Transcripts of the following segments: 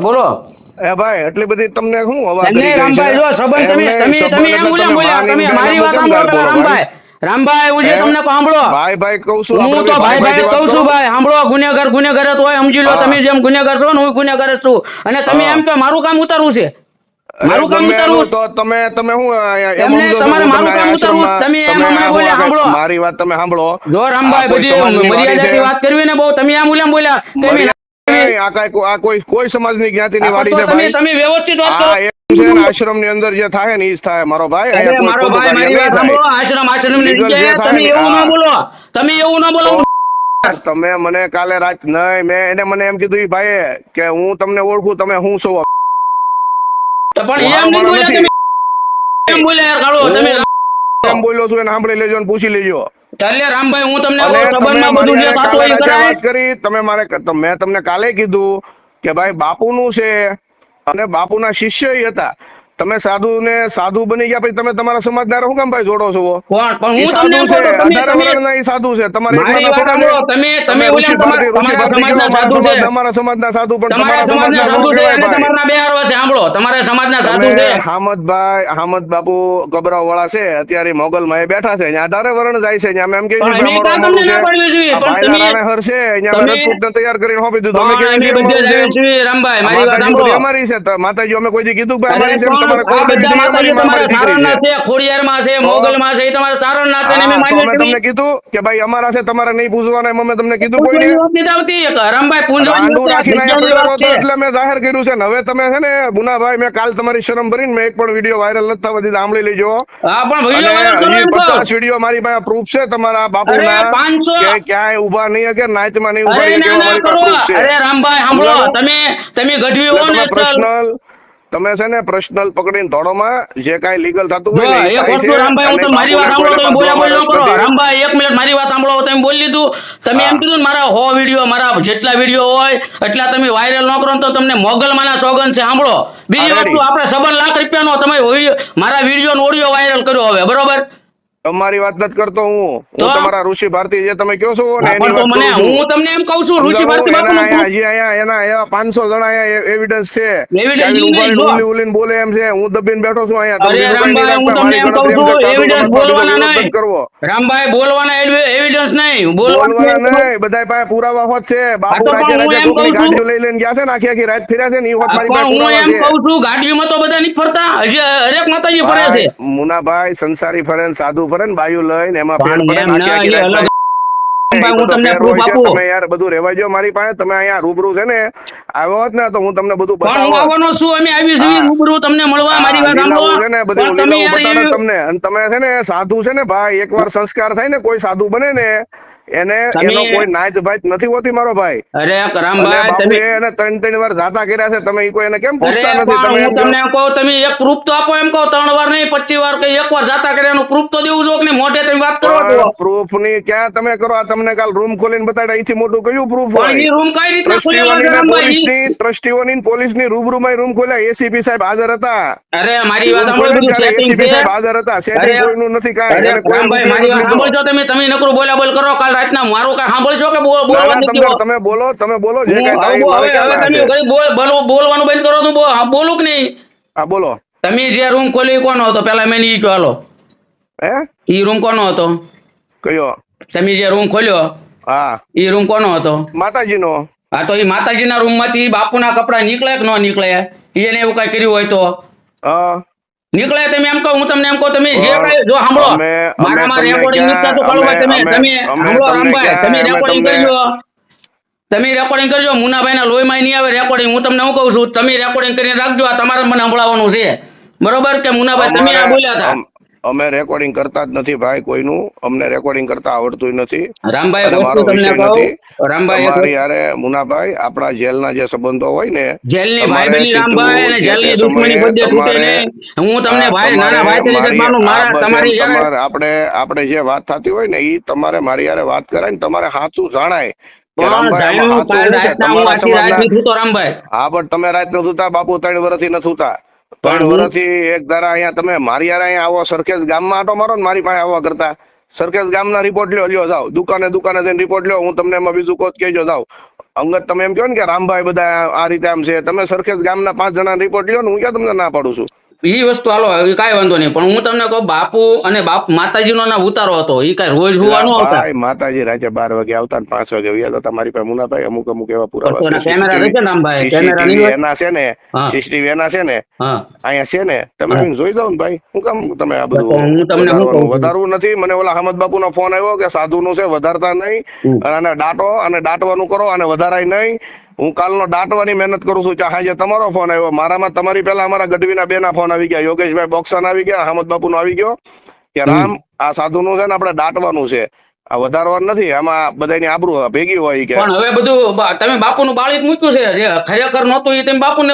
બોલો. એ ભાઈ એટલી બધી તમને શું રામભાઈ જો સંબંધ તમે તમે તમે એમ બોલ્યા બોલ્યા તમે મારી વાત સાંભળો રામભાઈ. રામભાઈ હું જે તમને સાંભળો. ભાઈ ભાઈ કહું છું હું તો ભાઈ ભાઈ કહું છું ભાઈ સાંભળો ગુનેગાર ગુનેગાર તો હોય સમજી લો તમે જેમ ગુનેગાર છો ને હું ગુનેગાર જ છું. અને તમે એમ કે મારું કામ ઉતારવું છે. મારું કામ ઉતારવું તો તમે તમે હું એમ એમને તમારે મારું કામ ઉતારવું, તમે એમ તમે બોલ્યા, સાંભળો. મારી વાત તમે સાંભળો. જો રામભાઈ બધી મર્યાદાથી વાત કરવી ને બહુ તમે આમ બોલ્યા બોલ્યા. કે મેં આ કાંઈ- આ કોઈ કોઈ સમાજની જ્ઞાતિની વાડી છે તમે ભાઈ. તમે વ્યવસ્થિત વાત કરો. એમ છે અંદર જે થાય ને ઈ જ થાય મારો ભાઈ. મારો ભાઈ મારી વાત સાંભળો. આશ્રમ આશ્રમની જગ્યાએ તમે એવું હા. બોલો. તમે એવું ના બોલો. તમે મને કાલે રાત નહીં મેં એને મને એમ કીધું ભાઈ કે હું તમને ઓળખું તમે હું છો? પણ એમ નહીં બોલ્યા. તમે. એમ બોલ્યા યાર કાળો તમે કેમ બોલ્યો છું એને સાંભળી લેજો અને પૂછી લેજો. ચાલે રામભાઈ હું તમને સંબંધમાં બધું જે થતું હોય કરાય વાત કરી તમે મારે મેં તમને કાલે કીધું કે ભાઈ બાપુનું છે અને બાપુના શિષ્ય હતા. તમે સાધુ ને સાધુ બની ગયા પછી તમે તમારા સમાજ ના શું કામ ભાઈ જોડો છો કોણ પણ હું તમને અઢારે તમે વર્ણના સાધુ છે તમારે તમે- તમે તમારા- સમાજના સાધુ છે. તમારા સમાજના સાધુ પણ તમારા સમાજના સાધુ છે અને તમારા બે હારવા છે સાંભળો તમારા સમાજના સાધુ છે હામદભાઈ હામદ બાબુ ગબરાવ વાળા છે અત્યારે મોગલ માં બેઠા છે અહીંયા અઢાર વર્ણ જાય છે અહીંયા એમ કે તમને ના પડવી જોઈએ? પણ તમે- હર છે અહીંયા તમે- ને તૈયાર કરીને સોંપી દીધું અમે? છીએ, રામભાઈ મારી વાત સાંભળો અમારી છે માતાજી અમે કોઈ દી કીધું ભાઈ અમારી છે આ બધા માતાજી તમારા સારણના છે. છે ખોડિયારમાં છે મોગલમાં છે એ તમારા સારણના છે ને અમે હા, તો માન્ય અમે છીએ. તમને કીધું કે ભાઈ અમારા છે તમારે નહીં પૂછવાના એમ અમે તમને કીધું કોઈ પૂંજવાની આવતી. રામભાઈ પૂંજવાની રાંડું વાત છે, રાખીને જગ્યાની અહીંયા વાત પડેલો હતો છે. એટલે મેં જાહેર કર્યું છે ને હવે તમે છે ને મુનાભાઈ મેં કાલ તમારી શરમ ભરીને મેં એક પણ વીડિયો વાયરલ નથી થવા દીધા સાંભળી લેજો હા પણ વીડિયો વાયરલ કરો. પચાસ વીડિયો મારી પાસે પ્રૂફ છે તમારા બાપુના અરે, 500 કે ક્યાંય ઊભા નહીં હકે નાચમાં નહીં ઊભા નહીં અરે રામભાઈ સાંભળો તમે તમે ગઢવી હો ને પર્સનલ તમે છે ને પર્સનલ પકડીને ધોળોમાં જે કાંઈ લીગલ થતું હોય એક વસ્તુ રામભાઈ હું તમે મારી વાત સાંભળો તમે બોલ્યા બોલ ન કરો. રામભાઈ એક મિનિટ મારી વાત સાંભળો તમે બોલી લીધું. તમે એમ કીધું મારા હો વીડિયો મારા જેટલા વીડિયો હોય એટલા તમે વાયરલ ન કરો તો તમને મોગલમાંના ચોગન છે સાંભળો. બીજી વસ્તુ આપણે સબન લાખ રૂપિયાનો તમે મારા વીડિયો નો ઓડિયો વાયરલ કર્યો હવે બરોબર? તમારી વાત નથી કરતો હું. હું તમારા ઋષિ ભારતી જે તમે કહો છો ને મને હું તમને એમ કહું છું ઋષિ ભારતી બાપુ હજી અહીંયા એના એવા 500 જણા અહીંયા એવિડન્સ છે. ઉલી ઉલીને બોલે એમ છે. હું દબીને બેઠો છું અહીંયા. રામભાઈ હું તમને એમ કહું છું એવિડન્સ બોલવાના નહીં. કરવો. રામભાઈ બોલવાના એવિડન્સ નહીં. બોલવાના નહીં બધાય પાસે પુરાવા હોત છે. બાપુ એમ કહું કોકની ગાડીઓ લઈ લઈને ગયા છે ને આખી આખી રાત ફેર્યા છે ને એ હોત મારી પાસે હું એમ કહું છું ગાડીઓમાં તો બધા નથી ફરતા. હજી હરેક માતાજી ફરે છે. ભાઈ, મુનાભાઈ સંસારી ફરે સાધુ ફરે ને બાયું લઈને એમાં હું તમને. આપું. તમે યાર બધું રહેવા દ્યો મારી પાસે તમે અહીંયા રૂબરૂ છે ને આવ્યો હોત ને તો હું તમને બધું પણ હું. આવવાનો છું અમે આવી છીએ રૂબરૂ તમને મળવા મારી વાત લીલાવું છે ને બધું તમે તમને અને છે ને સાધુ છે ને ભાઈ એકવાર સંસ્કાર થાય ને કોઈ સાધુ બને ને એને એનો કોઈ નાચ ભાઈ નથી હોતી મારો ભાઈ. અરે રામભાઈ તમે એને ત્રણ ત્રણ વાર જાતા કર્યા છે તમે ઈ કોઈ એને કેમ પૂછતા નથી? તમે હું તમને કહો. તમે એક પ્રૂફ તો આપો એમ કહો ત્રણ વાર નહીં પચીસ વાર કે એક વાર જાતા કર્યાનું પ્રૂફ તો દેવું જો કે મોઢે તમે વાત કરો પણ ની ક્યાં તમે કરો? આ તમને કાલ રૂમ ખોલીને બતાડ્યા અહીંથી મોટું કયું પ્રૂફ પણ હોય? રૂમ કઈ રીતે ખોલેલા રામભાઈ ટ્રસ્ટીઓની ને પોલીસની રૂબરૂમાં રૂમ ખોલ્યા એસીપી સાહેબ હાજર હતા. અરે મારી વાત સાંભળો બધું સેટિંગ છે. સાહેબ હાજર હતા. સેટિંગ કોઈનું નથી કાંઈ. અરે રામભાઈ મારી વાત સાંભળજો તમે તમે નકરું બોલા બોલ કરો કાલ રાતના મારો કઈ સાંભળજો કે તમે બોલો તમે બોલો જે એ હવે બોલવાનું બંધ કરો તું બોલું. કે નહીં? હા બોલો. તમે જે રૂમ ખોલી કોનો હતો? પેલા મેં ઈ કહો હે? ઈ રૂમ કોનો હતો? કયો? તમે જે રૂમ ખોલ્યો હા. ઈ રૂમ કોનો હતો? માતાજીનો. હા તો ઈ માતાજીના રૂમમાંથી બાપુના કપડા નીકળે કે ન નીકળે એને એવું કઈ કર્યું હોય તો? હા. નીકળે તમે એમ કહો હું તમને એમ કહો તમે જે જો સાંભળો મારામાં રેકોર્ડિંગ ક્યાં- નીકળતું કાળુભાઈ તમે તમે સાંભળો રામભાઈ તમે રેકોર્ડિંગ કરજો. તમે રેકોર્ડિંગ કરજો મુનાભાઈ ના લોહીમાં નહીં આવે રેકોર્ડિંગ હું તમને હું કહું છું તમે રેકોર્ડિંગ કરીને રાખજો આ તમારે મને સંભળાવવાનું છે. બરોબર? કે મુનાભાઈ તમે આ બોલ્યા હતા. અમ- રેકોર્ડિંગ કરતા જ નથી ભાઈ કોઈનું. અમને રેકોર્ડિંગ કરતા આવડતું નથી. રામભાઈ રામભાઈ યારે મુનાભાઈ આપણા જેલના જે સંબંધો હોય ને જેલની ભાઈબંધી રામભાઈ અને જેલની દુશ્મની બધે તૂટે નહીં હું તમને ભાઈ નાના ભાઈ તરીકે માનું મારા તમારી યારે આપણે આપણે જે વાત થતી હોય ને ઈ તમારે મારી યારે વાત કરાય ને તમારે સાચું જણાય હું પણ તમે રાત નથી સુતા બાપુ ત્રણ વર્ષથી નથી સુતા ત્રણ વર્ષથી એક ધારા અહીંયા તમે મારી યાર અહીંયા આવો સરખેજ ગામમાં આટો મારો ને મારી પાસે આવવા કરતા. સરખેજ ગામના રિપોર્ટ લ્યો લ્યો જાઓ. દુકાને દુકાને જઈને રિપોર્ટ લ્યો હું તમને એમાં બીજું કોચ કહેજો જાઓ. અંગત તમે એમ કહો ને કે રામભાઈ બધા આ રીતે આમ છે. તમે સરખેજ ગામના પાંચ જણા રિપોર્ટ લ્યો ને હું ક્યાં તમને ના પાડું છું? એ વસ્તુ હાલો એ કાંઈ વાંધો નહીં. પણ હું તમને કહું બાપુ અને બાપ માતાજીનો ના ઉતારો હતો. એ કાંઈ રોજ હોવાનો ભાઈ માતાજી રાતે બાર વાગે આવતા ને પાંચ વાગે. વ્યા તો તમારી પાસે મુનાભાઈ અમુક અમુક એવા પુરાવા કેમેરા રહેશે ને રામભાઈ કેમેરા એના છે ને. સીસીટીવી એના છે ને અહીંયા છે ને તમે જોઈ દો ને ભાઈ. હું કામ તમે આ બધું હું તમને? છું? વધારવું નથી. મને ઓલા અહમદ બાપુ નો ફોન આવ્યો કે સાધુ નું છે વધારતા નહીં. અને ડાટો અને ડાટવાનું કરો અને વધારાય નહીં. હું કાલનો દાટવાની મહેનત કરું છું ચાહે જે તમારો ફોન આવ્યો. મારામાં તમારી પહેલા અમારા ગઢવીના બે ના ફોન આવી ગયા. યોગેશભાઈ બોક્સન આવી ગયા અહમદ બાપુ નો આવી ગયો. કે રામ આ સાધુનું છે ને આપણે દાટવાનું છે. આ વધારવાનું નથી આમાં બધાની આબરૂ ભેગી હોય કે. પણ હવે બધું તમે બાપુનું બાળક મૂક્યું છે જે ખરેખર નહોતું એ તમે બાપુને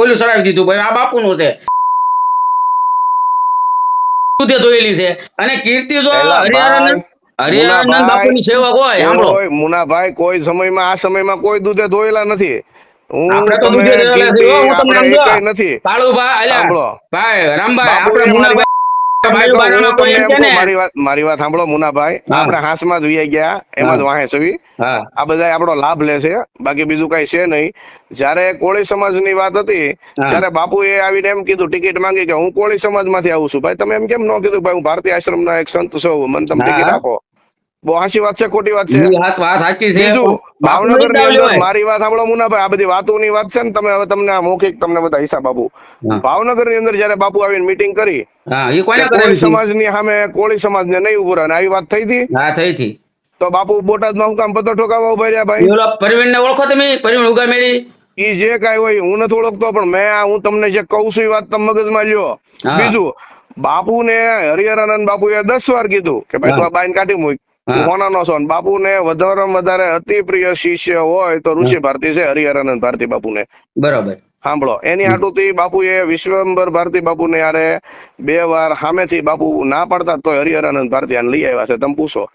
ઓલું ચડાવી દીધું. ભાઈ આ બાપુનું છે. ધોયેલી છે? અને કીર્તિ જો એલા મુનાભાઈ, બાપુની સેવક હોય સાંભળો. કોઈ મુનાભાઈ કોઈ સમયમાં આ સમયમાં કોઈ દૂધે ધોયેલા નથી. આપણે તો દૂધે ધોયેલા કીર્તિ, હું તમને આપણે નથી. કાળુભાઈ અલ્યા ભાઈ રામભાઈ આપણે મારી મુનાભાઈ ને મારી વાત સાંભળો મુનાભાઈ. આપડે આપણે હાંસમાં જ વિયા ગયા એમાં જ વાહે છવી આ બધા આપણો લાભ લે છે. બાકી બીજું કઈ છે નહીં. જ્યારે કોળી સમાજની વાત હતી ત્યારે ત્યારે બાપુએ આવીને એમ કીધું ટિકિટ માંગી કે હું કોળી સમાજમાંથી આવું છું. ભાઈ તમે એમ કેમ ન કીધું? ભાઈ હું ભારતીય આશ્રમના એક સંત છું. મને તમે ટિકિટ આપો. બહુ સાચી વાત છે ખોટી વાત છે. વાત વાત સાચી છે ભાવનગરની અંદર મારી વાત સાંભળો મુનાભાઈ આ બધી વાતોની વાત છે ને તમે હવે તમને મૌખિક તમને બધા હિસાબ આપું. ભાવનગરની અંદર જયારે બાપુ આવીને મીટિંગ કરી કોળી સમાજની સામે કોળી સમાજને નહીં ઊભો રહે અને આવી વાત થઈ હતી? હા થઈ હતી. તો બાપુ બોટાદમાં હું કામ પતો ઠોકાવા ઊભા રહ્યા ભાઈ? ઓલા પરવીનને ઓળખો તમે? પરવીન ઉગા મેળી? એ જે કઈ હોય હું નથી ઓળખતો પણ મેં હું તમને જે કહું છું એ વાત તમે મગજમાં લ્યો. બીજું બાપુ ને હરિહરાનંદ એ દસ વાર કીધું કે ભાઈ તું આ બાઈન કાઢી મૂક. હોનાનો છો ને બાપુને વધારેમાં વધારે અતિ પ્રિય શિષ્ય હોય તો ઋષિ ભારતી છે હરિહરાનંદ ભારતી બાપુને. બરાબર. સાંભળો એની હાટુથી બાપુએ વિશ્વંબર ભારતી બાપુને યારે બે વાર સામેથી બાપુ ના પાડતા તો હરિહરાનંદ ભારતી આને લઈ આવ્યા છે. તમે પૂછો.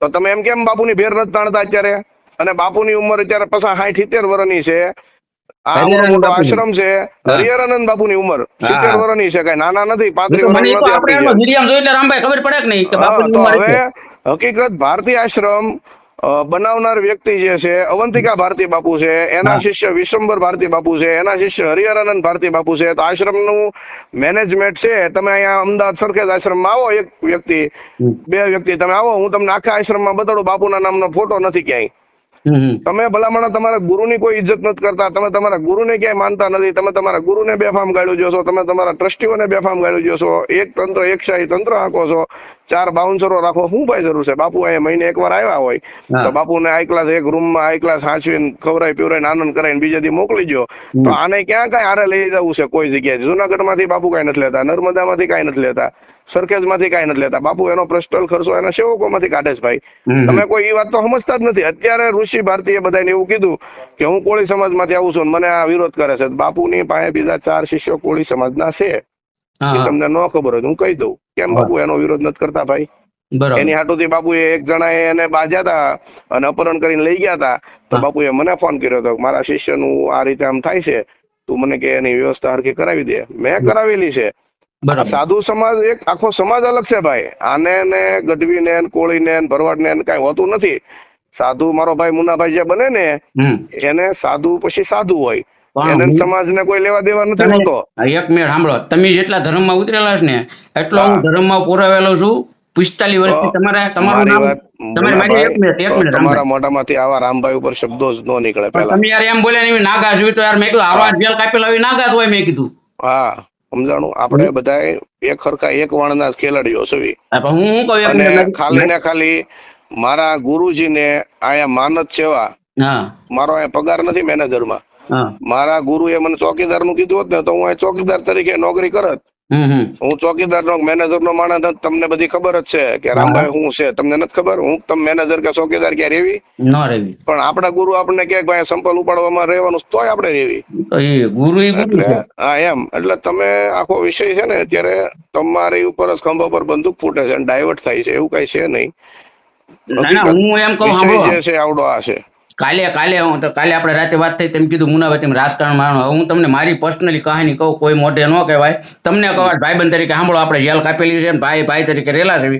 તો તમે એમ કેમ બાપુની ભેર નથી તાણતા અત્યારે? અને બાપુની ઉંમર અત્યારે પાછા સાઠ સિત્તેર વર્ષની છે. આશ્રમ છે. ઉંમર. સિત્તેર વર્ષની છે કઈ. નાના નથી પાંત્રીસ વર્ષ હકીકત ભારતીય આશ્રમ બનાવનાર વ્યક્તિ જે છે અવંતિકા ભારતી બાપુ છે એના શિષ્ય વિશ્વંબર ભારતી બાપુ છે એના શિષ્ય હરિહરાનંદ ભારતી બાપુ છે. તો આશ્રમનું મેનેજમેન્ટ છે. તમે અહીંયા અમદાવાદ સરખેજ આશ્રમમાં આવો એક વ્યક્તિ બે વ્યક્તિ. તમે આવો હું તમને આખા આશ્રમમાં બતાડું. બાપુના નામનો ફોટો નથી ક્યાંય. તમે ભલામણ તમારા ગુરુની કોઈ ઇજ્જત નથી કરતા તમે તમારા ગુરુને ક્યાંય માનતા નથી તમે તમારા ગુરુને બેફામ ગાળ્યું જોશો તમે તમારા ટ્રસ્ટીઓને બેફામ ગાળ્યું જોશો એક તંત્ર એક શાહી તંત્ર આંકો છો ચાર બાઉન્સરો રાખો શું ભાઈ જરૂર છે? બાપુ અહીંયા મહિને એકવાર આવ્યા હોય તો બાપુને આઈ ક્લાસ એક રૂમમાં આઈ ક્લાસ હાંચવીને ખવરાઈ પીવડાવીને આનંદ કરાવીને બીજા દી મોકલી દો તો આને ક્યાં કાંઈ આરે લઈ જવું છે કોઈ જગ્યાએ? જુનાગઢમાંથી બાપુ કાંઈ નથી લેતા નર્મદામાંથી કાંઈ નથી લેતા. સરખેજમાંથી કઈ નથી લેતા. બાપુ એનો પર્સનલ ખર્ચો એના સેવકોમાંથી કાઢે છે ભાઈ. તમે કોઈ એ વાત તો સમજતા જ નથી. અત્યારે ઋષિ ભારતીએ બધાને એવું કીધું કે હું કોળી સમાજમાંથી આવું છું મને આ વિરોધ કરે છે. બાપુની પાસે બીજા ચાર શિષ્યો કોળી સમાજના છે. એ. તમને ન ખબર હોય હું કહી દઉં. કેમ બાપુ એનો વિરોધ નથી કરતા ભાઈ? એની હાટુથી બાપુ એક જણા એને બાજ્યા હતા અને અપહરણ કરીને લઈ ગયા હતા તો બાપુ બાપુએ મને ફોન કર્યો હતો મારા મારા શિષ્યનું આ રીતે આમ થાય છે. તું મને કે એની વ્યવસ્થા હરખી કરાવી દે. મેં કરાવેલી છે. સાધુ સમાજ એક આખો સમાજ અલગ છે ભાઈ. આને ને ગઢવી ને કોળી ને ભરવાડ ને કઈ હોતું નથી. સાધુ મારો ભાઈ મુન્નાભાઈ જે બને ને એને સાધુ પછી સાધુ હોય. એને સમાજને કોઈ લેવા દેવા નથી હોતો. એક મિનિટ સાંભળો. તમે જેટલા ધર્મમાં ઉતરેલા છે ને એટલો હું. ધર્મમાં પુરાવેલો છું. પિસ્તાલીસ વર્ષથી તમારા તમારે તમારું નામ તમારે. મોઢામાંથી આવા રામભાઈ ઉપર શબ્દો જ ન નીકળે પેલા તમે યાર એમ બોલ્યા નાગા જોયું તો યાર મેં કીધું આવા જેલ કાપેલા નાગા હોય મેં કીધું. હા. સમજાણું? આપણે બધા એક ખરખા એક વાણના ખેલાડીઓ છે અને ખાલી ને ખાલી મારા ગુરુજીને અહીંયા માનત સેવા. મારો અહીંયા પગાર નથી મેનેજરમાં મારા ગુરુએ મને ચોકીદારનું કીધું હોત ને તો હું ચોકીદાર તરીકે નોકરી કરત. હું ચોકીદાર નો મેનેજર નો માણસ તમને બધી ખબર જ છે કે રામભાઈ હું છે. તમને નથી ખબર? હું તમે મેનેજર કે ચોકીદાર ક્યાં રેવી? ન રેવી. પણ આપણા ગુરુ આપણને કે ભાઈ સંપલ ઉપાડવામાં રહેવાનું તોય આપણે રેવી. ગુરુ હા એમ. એટલે તમે આખો વિષય છે ને અત્યારે તમારી ઉપર ખંભા પર બંદૂક ફૂટે છે અને ડાયવર્ટ થાય છે એવું કઈ છે નહીં. હું એમ કહું જે છે આવડો આ છે. કાલે કાલે હું તો કાલે આપણે રાતે વાત થઈ તેમ કીધું મુનાભાઈ તેમ રાજકારણ માણો. હું તમને મારી પર્સનલી કહાની કહું કોઈ મોઢે ન કહેવાય. તમને કહેવાય ભાઈબંધ તરીકે સાંભળો આપણે જેલ કાપેલી છે ભાઈ ભાઈ તરીકે રેલા છે.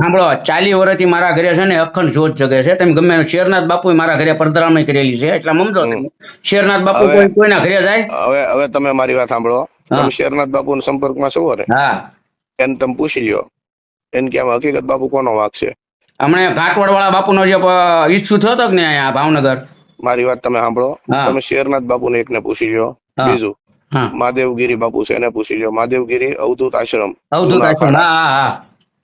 સાંભળો ચાલી વર્ષથી મારા ઘરે છે ને અખંડ જોત જગે છે. તેમ ગમે શેરનાથ બાપુ મારા ઘરે પધરામણી કરેલી છે. એટલે સમજો તમે. શેરનાથ બાપુ કોઈ કોઈના ઘરે જાય? હવે હવે તમે મારી વાત સાંભળો. તમે શેરનાથ બાપુ સંપર્કમાં છો ને? હા. એને તમે પૂછી લ્યો. એને કે હકીકત બાપુ કોનો વાક છે? હમણાં વાળા બાપુનો જે ઇસ્યુ થયો હતો ને અહીંયા ભાવનગર? મારી વાત તમે સાંભળો. તમે શેરનાથ બાપુને એકને પૂછી જો બીજું. મહાદેવગીરી બાપુ છે એને પૂછી લો મહાદેવગીરી અવધૂત આશ્રમ. અવધૂત આશ્રમ.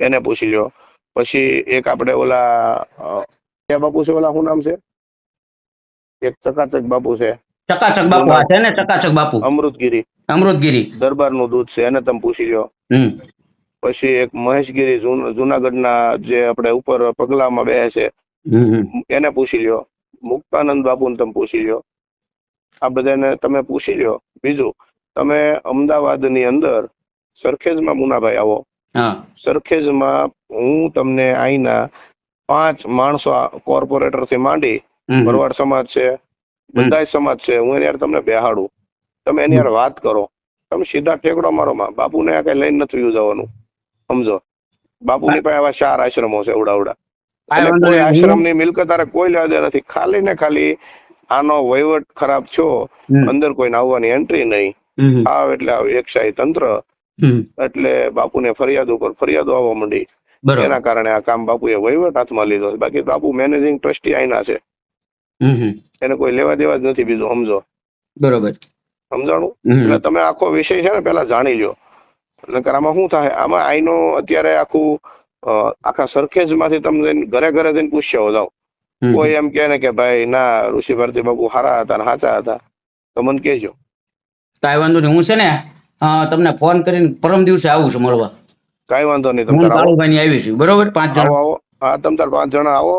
એને પૂછી લ્યો. પછી એક આપણે ઓલા ક્યાં બાપુ છે ઓલા શું નામ છે? એક ચકાચક બાપુ છે. ચકાચક બાપુ છે ને ચકાચક બાપુ? અમૃતગીરી. અમૃતગીરી. દરબારનું દૂધ છે એને તમે પૂછી હમ. પછી એક મહેશગીરી જુનાગઢના જે આપણે ઉપર પગલામાં બે છે. એને પૂછી લ્યો. મુક્તાનંદ બાપુને તમે પૂછી લ્યો. આ બધાને તમે પૂછી લ્યો. બીજું તમે અમદાવાદની અંદર સરખેજમાં મુનાભાઈ આવો. સરખેજમાં હું તમને અહીંના પાંચ માણસો કોર્પોરેટરથી માંડી. ભરવાડ સમાજ છે બધાય સમાજ છે હું એની તમને બેહાડું. તમે એની યાર વાત કરો. તમે સીધા ટેકડો મારો બાપુને આ કઈ લઈને નથી જવાનું સમજો? બાપુની પાસે આવા ચાર આશ્રમો છે ઉડાવડા કાંઈ આશ્રમની મિલકત તારે કોઈ લેવા નથી. ખાલી ને ખાલી આનો વહીવટ ખરાબ છો અંદર કોઈને આવવાની એન્ટ્રી નહીં. આવ એટલે એકશાહી તંત્ર. એટલે બાપુને ફરિયાદ ઉપર ફરિયાદો આવવા માંડી. એના કારણે આ કામ બાપુએ વહીવટ હાથમાં લીધો છે. બાકી બાપુ મેનેજિંગ ટ્રસ્ટી આઈના છે. એને કોઈ લેવા દેવા જ નથી બીજું સમજો? બરોબર. સમજાણું? એટલે તમે આખો વિષય છે ને પેલા જાણી લો નકર આમાં શું થાય? આમાં આઈનો અત્યારે આખું આખા સરખેજમાંથી તમે ઘરે ઘરે જઈને પૂછ્યો જાઓ કોઈ એમ કે ને કે ભાઈ ના ઋષિ ભારતી બાપુ હારા હતા ને સાચા હતા. તો મને કહેજો. કાંઈ વાંધો નહીં. હું છે ને તમને ફોન કરીને પરમ દિવસે આવું છું મળવા. કાંઈ વાંધો નહીં તમે કાળુભાઈ આવી. છું. બરોબર? પાંચ જણા. આવો હા તમે તાર પાંચ જણા આવો.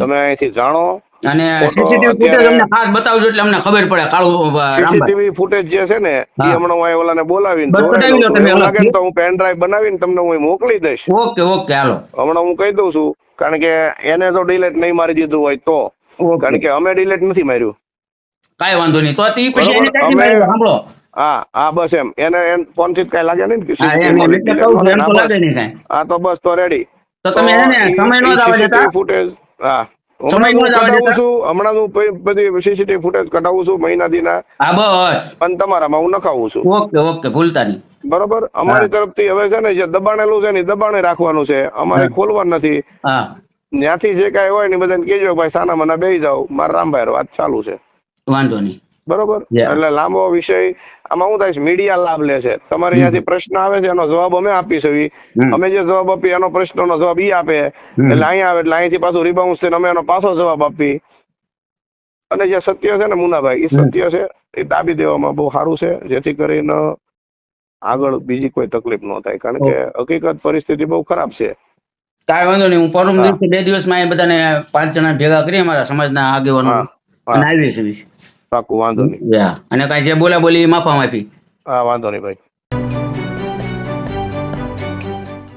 તમે અહીંથી જાણો. અને સીસીટીવી ફૂટેજ અમને ખાસ બતાવજો એટલે અમને ખબર પડે. કાળું સીસીટીવી ફૂટેજ જે છે ને એ હમણાં હું ઓલાને બોલાવીને બસ બતાવી છું. તમે લાગે તો હું પેન ડ્રાઈવ બનાવીને તમને હું મોકલી દઈશ. ઓકે ઓકે હાલો. હમણાં હું કહી દઉં છું કારણ કે એને તો ડિલેટ નહીં મારી દીધું હોય તો. કારણ કે અમે ડિલેટ નથી માર્યું. કાઈ વાંધો નહીં. તો તી પછી એને કાઈ માર્યું સાંભળો. હા હા બસ એમ. એને એમ ફોનથી કઈ લાગે નહીં કે હા તો બસ. તો રેડી તો તમે એને સમય નો જ આવવા દેતા ફૂટેજ હા. હમણાં હું બધી સીસીટીવી ફૂટેજ કઢાવું છું મહિના દીના હા બસ. અને તમારામાં હું નખાવું છું. ઓકે ઓકે ભૂલતા નહીં. બરોબર? અમારી તરફથી હવે છે ને જે દબાણેલું છે ને દબાણે રાખવાનું છે. અમારે. ખોલવાનું નથી. ત્યાંથી જે કાંઈ હોય ને બધાને કહેજો ભાઈ સાના મના બેસી જાવ મારા રામભાઈ વાત ચાલુ છે. વાંધો નહીં. બરોબર? એટલે લાંબો વિષય. આમાં શું થાય છે મીડિયા લાભ લે છે. તમારે ત્યાંથી પ્રશ્ન આવે છે એનો જવાબ અમે આપી છે અમે જે જવાબ આપીએ એનો પ્રશ્નનો જવાબ ઈ આપે. એટલે અહીંયા આવે એટલે અહીંથી પાછું રિબાઉન્સ છે અમે એનો પાછો જવાબ આપી અને જે સત્ય છે ને મુનાભાઈ એ સત્ય છે એ દાબી દેવામાં બહુ સારું છે જેથી કરીને આગળ બીજી કોઈ તકલીફ ન થાય. કારણ કે હકીકત પરિસ્થિતિ બહુ ખરાબ છે. કાંઈ વાંધો નહીં હું પરમ. દિવસે બે દિવસમાં એ બધાને પાંચ જણા ભેગા કરી અમારા સમાજના આગેવાનો. આવી છે પાકું વાંધો નહીં. અને કાંઈ જે બોલા બોલી માફા માફી હા વાંધો નહીં ભાઈ.